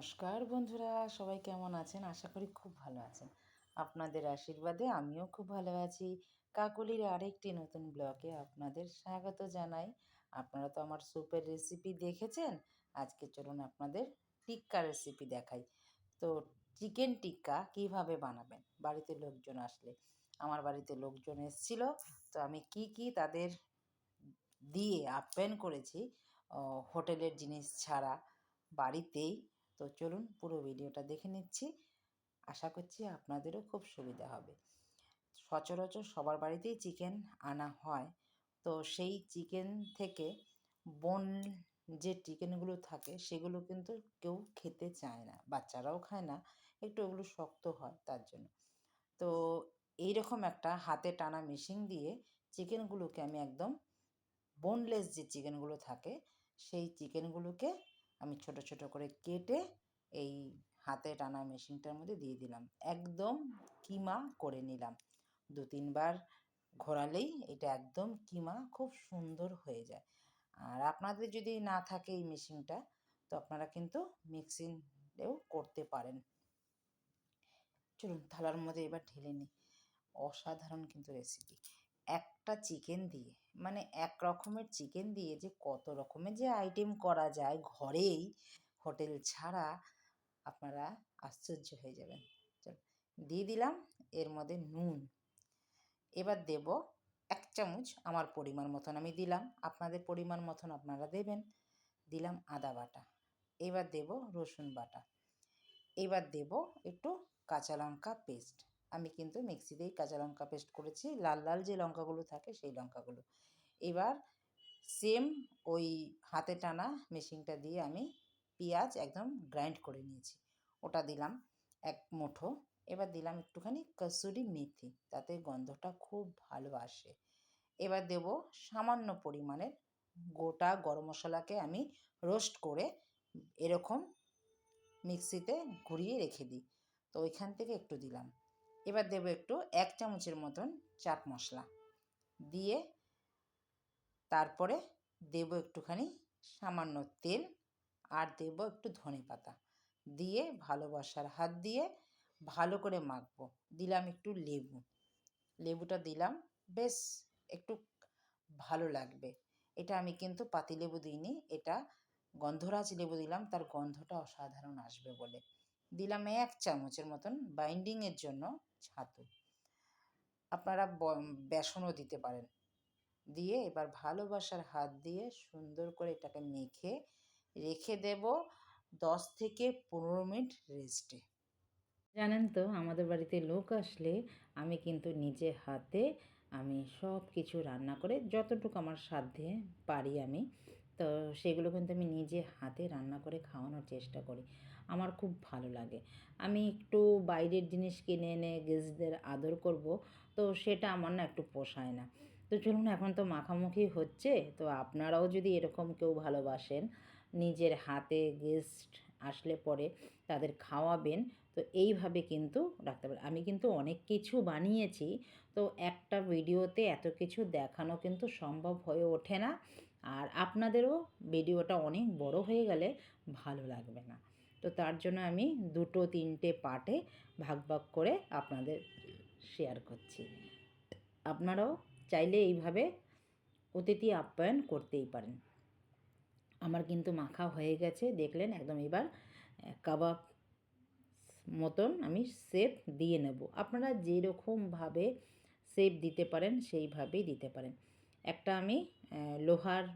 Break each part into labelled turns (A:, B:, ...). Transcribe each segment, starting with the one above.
A: নমস্কার বন্ধুরা, সবাই কেমন আছেন? আশা করি খুব ভালো আছেন। আপনাদের আশীর্বাদে আমিও খুব ভালো আছি। কাকুলির আরেকটি নতুন ব্লগে আপনাদের স্বাগত জানাই। আপনারা তো আমার স্যুপের রেসিপি দেখেছেন? আজকে চলুন আপনাদের টিক্কা রেসিপি দেখাই। তো চিকেন টিক্কা কীভাবে বানাবেন? বাড়িতে লোকজন আসলে, আমার বাড়িতে লোকজন এসেছিল। তো আমি কি কি তাদের দিয়ে আপ্যায়ন করেছি হোটেলের জিনিস ছাড়া বাড়িতেই তো চলুন পুরো ভিডিওটা দেখে নিচ্ছি। আশা করছি আপনাদেরও খুব সুবিধা হবে। সচরাচর সবার বাড়িতেই চিকেন আনা হয়। তো সেই চিকেন থেকে বন যে চিকেনগুলো থাকে, সেগুলো কিন্তু কেউ খেতে চায় না, বাচ্চারাও খায় না, একটু ওগুলো শক্ত হয় তার জন্য। তো এই রকম একটা হাতে টানা মেশিন দিয়ে চিকেনগুলোকে আমি একদম বোনলেস যে চিকেনগুলো থাকে, সেই চিকেনগুলোকে আমি ছোট ছোট করে কেটে এই হাতে টানা মেশিনটার মধ্যে দিয়ে দিলাম। একদম কিমা করে নিলাম। দু তিনবার ঘোরালেই এটা একদম কিমা খুব সুন্দর হয়ে যায়। আর আপনাদের যদি না থাকে এই মেশিনটা, তো আপনারা কিন্তু মিক্সিংয়েও করতে পারেন। চলুন থালার মধ্যে এবার ঢেলে নিই। অসাধারণ কিন্তু রেসিপি একটা চিকেন দিয়ে মানে এক রকমের চিকেন দিয়ে যে কত রকমের যে আইটেম করা যায় ঘরেই হোটেল ছাড়া আপনারা আশ্চর্য হয়ে যাবেন। চল, দিয়ে দিলাম, এর মধ্যে নুন। এবার দেব এক চামচ আমার পরিমাণ মতন, আমি দিলাম, আপনাদের পরিমাণ মতন আপনারা দেবেন। দিলাম আদা বাটা, এবার দেব রসুন বাটা। এবার দেব একটু কাঁচা লঙ্কা পেস্ট আমি কিন্তু মিক্সিতেই কাঁচা লঙ্কা পেস্ট করেছি। লাল লাল যে লঙ্কাগুলো থাকে সেই লঙ্কাগুলো। এবার সেম ওই হাতে টানা মেশিনটা দিয়ে আমি পেঁয়াজ একদম গ্রাইন্ড করে নিয়েছি। ওটা দিলাম এক মুঠো। এবার দিলাম একটুখানি কসুরি মেথি। তাতে গন্ধটা খুব ভালো আসে। এবার দেব সামান্য পরিমাণের গোটা গরম মশলাকে আমি রোস্ট করে এরকম মিক্সিতে ঘুরিয়ে রেখে দিই। তো ওইখান থেকে একটু দিলাম। এবার দেবো একটু এক চামচের মতন চাট মশলা। দিয়ে তারপরে দেব একটুখানি সামান্য তেল আর দেব একটু ধনে পাতা। দিয়ে ভালোবাসার হাত দিয়ে ভালো করে মাখবো। দিলাম একটু লেবু। লেবুটা দিলাম, বেশ একটু ভালো লাগবে। এটা আমি কিন্তু পাতিলেবু দিইনি, এটা গন্ধরাজ লেবু দিলাম, তার গন্ধটা অসাধারণ আসবে বলে। দিলাম এক চামচের মতন বাইন্ডিংয়ের জন্য ছাতু। আপনারা বেসনও দিতে পারেন। দিয়ে এবার ভালোবাসার হাত দিয়ে সুন্দর করে এটাকে মেখে রেখে দেব দশ থেকে পনেরো মিনিট রেস্টে। জানেন তো, আমাদের বাড়িতে লোক আসলে আমি কিন্তু নিজে হাতে আমি সব কিছু রান্না করে যতটুকু আমার সাধ্যে পারি আমি, তো সেগুলো কিন্তু আমি নিজে হাতে রান্না করে খাওয়ানোর চেষ্টা করি। আমার খুব ভালো লাগে। আমি একটু বাইরের জিনিস কিনে এনে গেস্টদের আদর করব, তো সেটা আমার না একটু পোষায় না। তো চলুন, এখন তো মাখামুখি হচ্ছে, তো আপনারাও যদি এরকম কেউ ভালোবাসেন, নিজের হাতে গেস্ট আসলে পরে তাদের খাওয়াবেন, তো এইভাবে কিন্তু রাখতে পারেন। আমি কিন্তু অনেক কিছু বানিয়েছি, তো একটা ভিডিওতে এত কিছু দেখানো কিন্তু সম্ভব হয়ে ওঠে না। আর আপনাদেরও ভিডিওটা অনেক বড় হয়ে গেলে ভালো লাগবে না। তো তার জন্য আমি দুটো, তিনটে পার্টে ভাগ ভাগ করে আপনাদের শেয়ার করছি। আপনারাও চাইলে এইভাবে অতিথি আপ্যায়ন করতেই পারেন। আমার কিন্তু মাখা হয়ে গেছে, দেখলেন একদম এবার কাবাব মতন আমি সেপ দিয়ে নেব। আপনারা যেরকমভাবে সেপ দিতে পারেন, সেইভাবেই দিতে পারেন। একটা আমি লোহার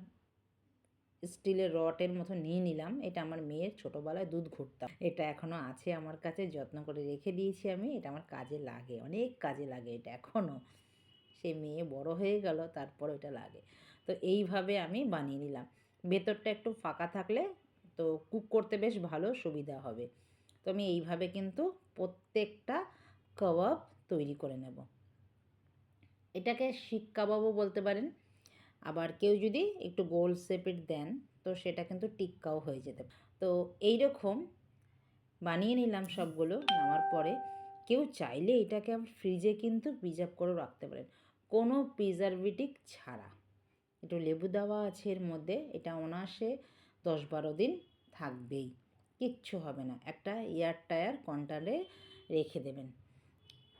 A: স্টিলের রটের মতো নিয়ে নিলাম। এটা আমার মেয়ের ছোটোবেলায় দুধ ঘুরতাম। এটা এখনও আছে আমার কাছে, যত্ন করে রেখে দিয়েছি আমি। এটা আমার কাজে লাগে, অনেক কাজে লাগে এটা এখনও সে মেয়ে বড় হয়ে গেল, তারপর এটা লাগে। তো এইভাবে আমি বানিয়ে নিলাম। ভেতরটা একটু ফাঁকা থাকলে তো কুক করতে বেশ ভালো সুবিধা হবে। তো আমি এইভাবে কিন্তু প্রত্যেকটা কাবাব তৈরি করে নেব। এটাকে শিক কাবাবও বলতে পারেন। আবার কেউ যদি একটু গোল শেপের দেন, তো সেটা কিন্তু টিক্কাও হয়ে যেতে তো এই রকম বানিয়ে নিলাম সবগুলো নেওয়ার পরে কেউ চাইলে এটাকে ফ্রিজে কিন্তু প্রিজার্ভ করে রাখতে পারেন। কোনো প্রিজারভেটিভ ছাড়া। একটু লেবু দেওয়া আছে এর মধ্যে, এটা অনায়াসে দশ বারো দিন থাকবেই। কিচ্ছু হবে না, একটা এয়ার টায়ার কন্টারে রেখে দেবেন।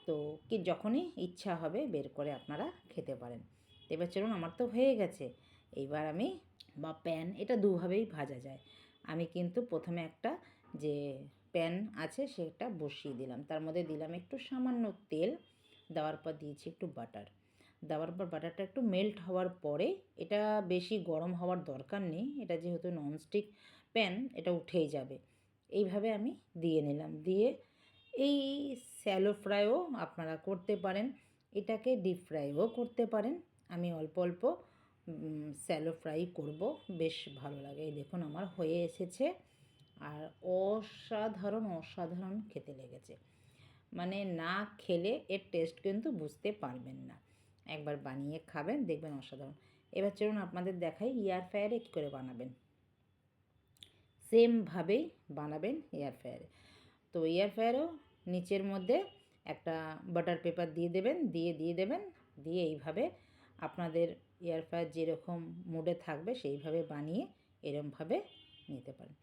A: তো কি, যখনই ইচ্ছা হবে বের করে আপনারা খেতে পারেন। এবার চলুন, আমার তো হয়ে গেছে। এইবার আমি বা প্যান, এটা দুভাবেই ভাজা যায়। আমি কিন্তু প্রথমে একটা যে প্যান আছে, সেটা বসিয়ে দিলাম। তার মধ্যে দিলাম একটু সামান্য তেল। দেওয়ার পর দিয়েছি একটু বাটার। দেওয়ার পর বাটারটা একটু মেল্ট হওয়ার পরে, এটা বেশি গরম হওয়ার দরকার নেই। এটা যেহেতু ননস্টিক প্যান, এটা উঠেই যাবে। এইভাবে আমি দিয়ে নিলাম। দিয়ে এই স্যালো ফ্রাইও আপনারা করতে পারেন। এটাকে ডিপ ফ্রাইও করতে পারেন। আমি অল্প অল্প স্যালো ফ্রাই করব, বেশ ভালো লাগে। এই দেখুন আমার হয়ে এসেছে। আর অসাধারণ অসাধারণ খেতে লেগেছে। মানে না খেলে এর টেস্ট কিন্তু বুঝতে পারবেন না। একবার বানিয়ে খাবেন, দেখবেন অসাধারণ। এবার চলুন আপনাদের দেখাই এয়ার ফ্রায়ারে কী করে বানাবেন। সেমভাবেই বানাবেন এয়ার ফ্রায়ারে তো এয়ার ফ্রায়ারও নিচের মধ্যে একটা বাটার পেপার দিয়ে দেবেন, দিয়ে দিয়ে দেবেন, দিয়ে এইভাবে আপনাদের এয়ার ফ্রায়ার যেরকম মুডে থাকবে, সেইভাবে বানিয়ে এরমভাবে নিতে পারেন।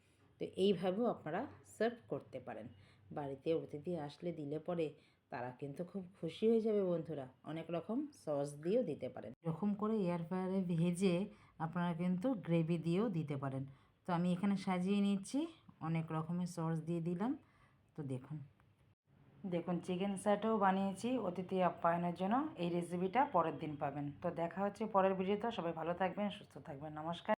A: তো এইভাবেও আপনারা সার্ভ করতে পারেন। বাড়িতে অতিথি আসলে দিলে পরে তারা কিন্তু খুব খুশি হয়ে যাবে বন্ধুরা। অনেক রকম সস দিয়েও দিতে পারেন। এরকম করে এয়ার ফ্রায়ারে ভেজে আপনারা কিন্তু গ্রেভি দিয়েও দিতে পারেন। তো আমি এখানে সাজিয়ে নিচ্ছি। অনেক রকমের সস দিয়ে দিলাম। তো দেখুন। দেখুন চিকেন স্যাটও বানিয়েছি। অতিথি আপ্যায়নের জন্য এই রেসিপিটা পরের দিন পাবেন। তো দেখা হচ্ছে পরের ভিডিওতে সবাই ভালো থাকবেন, সুস্থ থাকবেন। নমস্কার।